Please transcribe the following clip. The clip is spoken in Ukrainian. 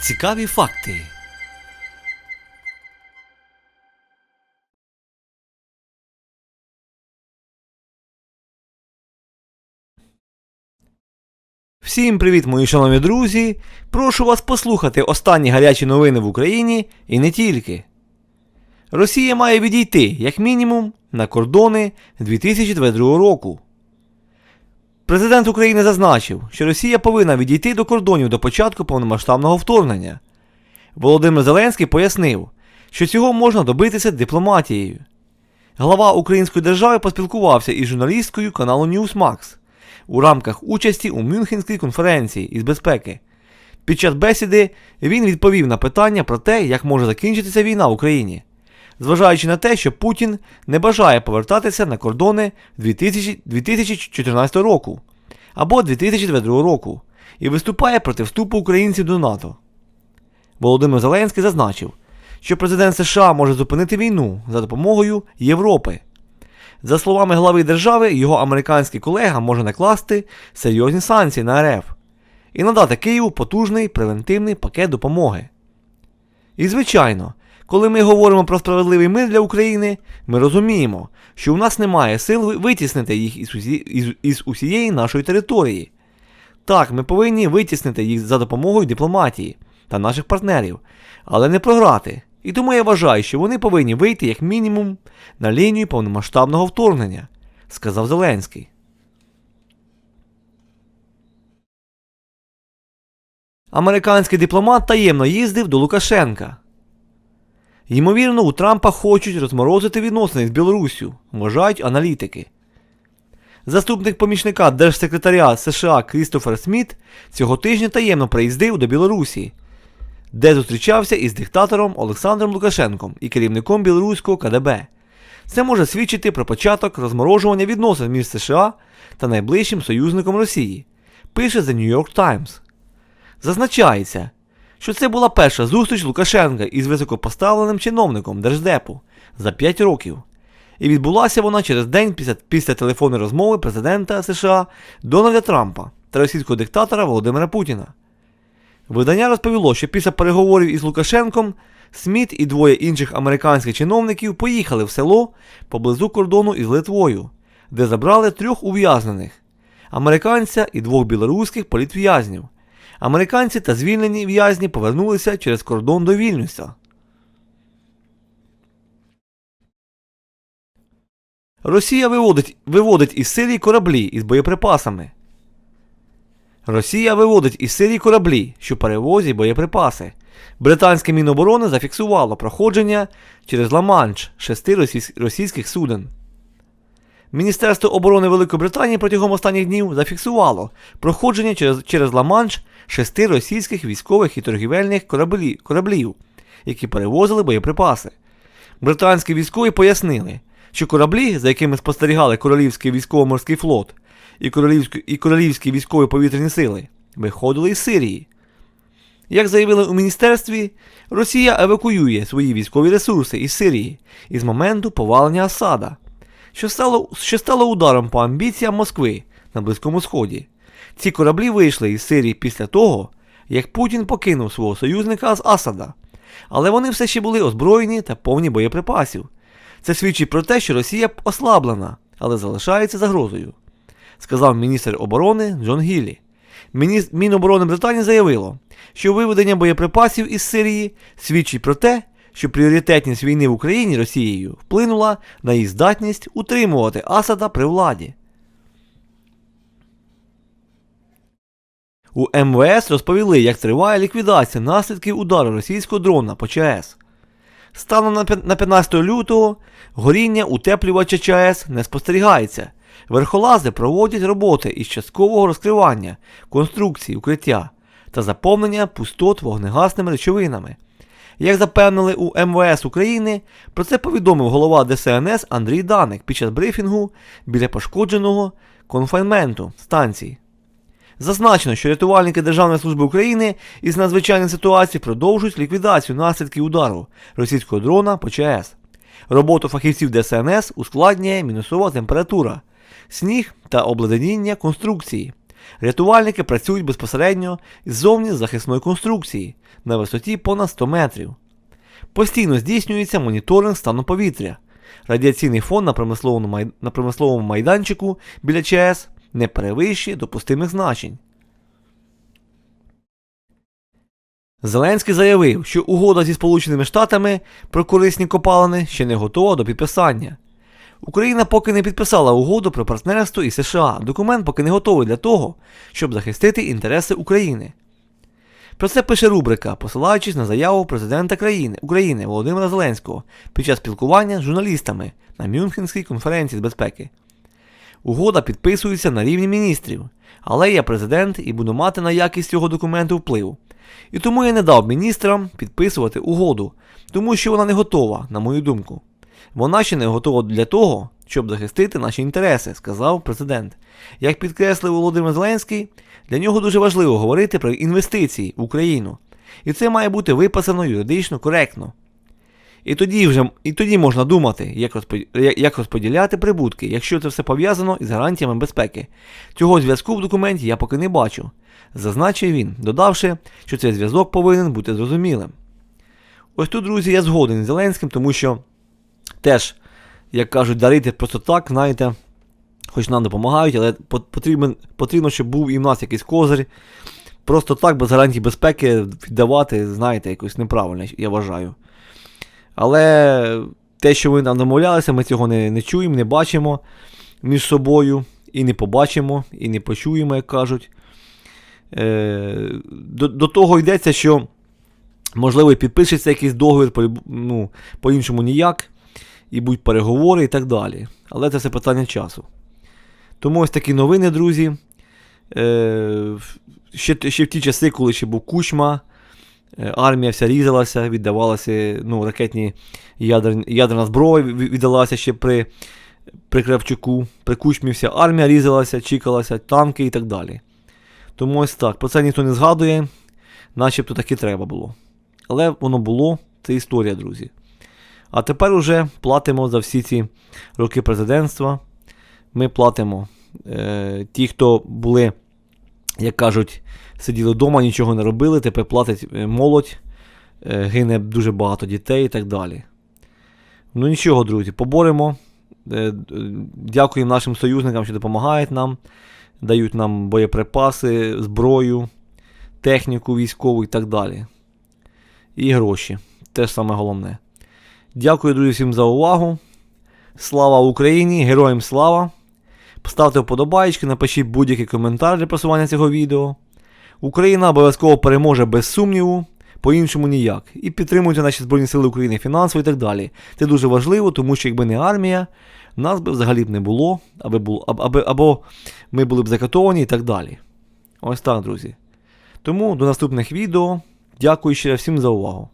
Цікаві факти. Всім привіт, мої шановні друзі! Прошу вас послухати останні гарячі новини в Україні і не тільки. Росія має відійти, як мінімум, на кордони 2022 року. Президент України зазначив, що Росія повинна відійти до кордонів до початку повномасштабного вторгнення. Володимир Зеленський пояснив, що цього можна добитися дипломатією. Глава Української держави поспілкувався із журналісткою каналу Newsmax у рамках участі у Мюнхенській конференції із безпеки. Під час бесіди він відповів на питання про те, як може закінчитися війна в Україні, зважаючи на те, що Путін не бажає повертатися на кордони 2000 2014 року або 2022 року і виступає проти вступу українців до НАТО. Володимир Зеленський зазначив, що президент США може зупинити війну за допомогою Європи. За словами глави держави, його американський колега може накласти серйозні санкції на РФ і надати Києву потужний превентивний пакет допомоги. І звичайно, коли ми говоримо про справедливий мир для України, ми розуміємо, що у нас немає сил витіснити їх із, усі, із, із усієї нашої території. Так, ми повинні витіснити їх за допомогою дипломатії та наших партнерів, але не програти. І тому я вважаю, що вони повинні вийти як мінімум на лінію повномасштабного вторгнення, сказав Зеленський. Американський дипломат таємно їздив до Лукашенка. Ймовірно, у Трампа хочуть розморозити відносини з Білоруссю, вважають аналітики. Заступник помічника держсекретаря США Крістофер Сміт цього тижня таємно приїздив до Білорусі, де зустрічався із диктатором Олександром Лукашенком і керівником білоруського КДБ. Це може свідчити про початок розморожування відносин між США та найближчим союзником Росії, пише The New York Times. Зазначається, що це була перша зустріч Лукашенка із високопоставленим чиновником Держдепу за 5 років. І відбулася вона через день після, після телефонної розмови президента США Дональда Трампа та російського диктатора Володимира Путіна. Видання розповіло, що після переговорів із Лукашенком Сміт і двоє інших американських чиновників поїхали в село поблизу кордону із Литвою, де забрали трьох ув'язнених американця і двох білоруських політв'язнів. Американці та звільнені в'язні повернулися через кордон до Вільнюса. Росія виводить, виводить із Сирії кораблі із боєприпасами. Росія виводить із Сирії кораблі, що перевозять боєприпаси. Британське Міноборони зафіксувало проходження через Ла-Манш шести російських суден. Міністерство оборони Великої Британії протягом останніх днів зафіксувало проходження через через Ла-Манш шести російських військових і торгівельних кораблі, кораблів, які перевозили боєприпаси. Британські військові пояснили, що кораблі, за якими спостерігали Королівський військово-морський флот і Королівські, і Королівські військові повітряні сили, виходили із Сирії. Як заявили у міністерстві, Росія евакуює свої військові ресурси із Сирії із моменту повалення Асада, що стало, що стало ударом по амбіціям Москви на Близькому Сході. Ці кораблі вийшли із Сирії після того, як Путін покинув свого союзника з Асада, але вони все ще були озброєні та повні боєприпасів. Це свідчить про те, що Росія ослаблена, але залишається загрозою, сказав міністр оборони Джон Гіллі. Міноборони Британії заявило, що виведення боєприпасів із Сирії свідчить про те, що пріоритетність війни в Україні Росією вплинула на її здатність утримувати Асада при владі. У МВС розповіли, як триває ліквідація наслідків удару російського дрона по ЧАЕС. Станом на 15 лютого горіння утеплювача ЧАЕС не спостерігається. Верхолази проводять роботи із часткового розкривання, конструкції укриття та заповнення пустот вогнегасними речовинами. Як запевнили у МВС України, про це повідомив голова ДСНС Андрій Даник під час брифінгу біля пошкодженого конфайнменту станції. Зазначено, що рятувальники Державної служби України із надзвичайної ситуації продовжують ліквідацію наслідків удару російського дрона по ЧАЕС. Роботу фахівців ДСНС ускладнює мінусова температура, сніг та обледеніння конструкції, Рятувальники працюють безпосередньо ззовні захисної конструкції на висоті понад 100 метрів. Постійно здійснюється моніторинг стану повітря. Радіаційний фон на промисловому майданчику біля ЧАЕС не перевищує допустимих значень. Зеленський заявив, що угода зі Сполученими Штатами про корисні копалини ще не готова до підписання. Україна поки не підписала угоду про партнерство із США. Документ поки не готовий для того, щоб захистити інтереси України. Про це пише рубрика, посилаючись на заяву президента країни України Володимира Зеленського під час спілкування з журналістами на Мюнхенській конференції з безпеки. Угода підписується на рівні міністрів, але я президент і буду мати на якість цього документу вплив. І тому я не дав міністрам підписувати угоду, тому що вона не готова, на мою думку. Вона ще не готова для того, щоб захистити наші інтереси, сказав президент. Як підкреслив Володимир Зеленський, для нього дуже важливо говорити про інвестиції в Україну. І це має бути виписано юридично коректно. І тоді вже і тоді можна думати, як, як розподіляти прибутки, якщо це все пов'язано із гарантіями безпеки. Цього зв'язку в документі я поки не бачу, зазначив він, додавши, що цей зв'язок повинен бути зрозумілим. Ось тут, друзі, я згоден з Зеленським, тому що теж, як кажуть, дарити просто так, знаєте, хоч нам допомагають, але потрібен, потрібно, щоб був і в нас якийсь козир. Просто так, без гарантій безпеки віддавати, знаєте, якось неправильно, я вважаю. Але те, що ми там домовлялися, ми цього не, не чуємо, не бачимо між собою, і не побачимо, і не почуємо, як кажуть. Е, до, до того йдеться, що можливо і підпишеться якийсь договір, по, ну, по-іншому ніяк, і будуть переговори і так далі. Але це все питання часу. Тому ось такі новини, друзі. Е, ще, ще в ті часи, коли ще був кучма, армія вся різалася, віддавалася, ну, ракетні ядер, ядерна зброя віддалася ще при, при Кравчуку, при кучмі вся армія різалася, чікалася, танки і так далі. Тому ось так. Про це ніхто не згадує, начебто так і треба було. Але воно було, це історія, друзі. А тепер уже платимо за всі ці роки президентства. Ми платимо. Е, ті, хто були, як кажуть, сиділи вдома, нічого не робили, тепер платить е, молодь, е, гине дуже багато дітей і так далі. Ну нічого, друзі, поборемо. Е, Дякуємо нашим союзникам, що допомагають нам, дають нам боєприпаси, зброю, техніку військову і так далі. І гроші. Те саме головне. Дякую, друзі, всім за увагу. Слава Україні! Героям слава! Ставте вподобайки, напишіть будь-який коментар для просування цього відео. Україна обов'язково переможе без сумніву, по-іншому ніяк. І підтримуйте наші Збройні Сили України фінансово і так далі. Це дуже важливо, тому що якби не армія, нас би взагалі б не було, аби було, або, або ми були б закатовані і так далі. Ось так, друзі. Тому до наступних відео. Дякую ще всім за увагу.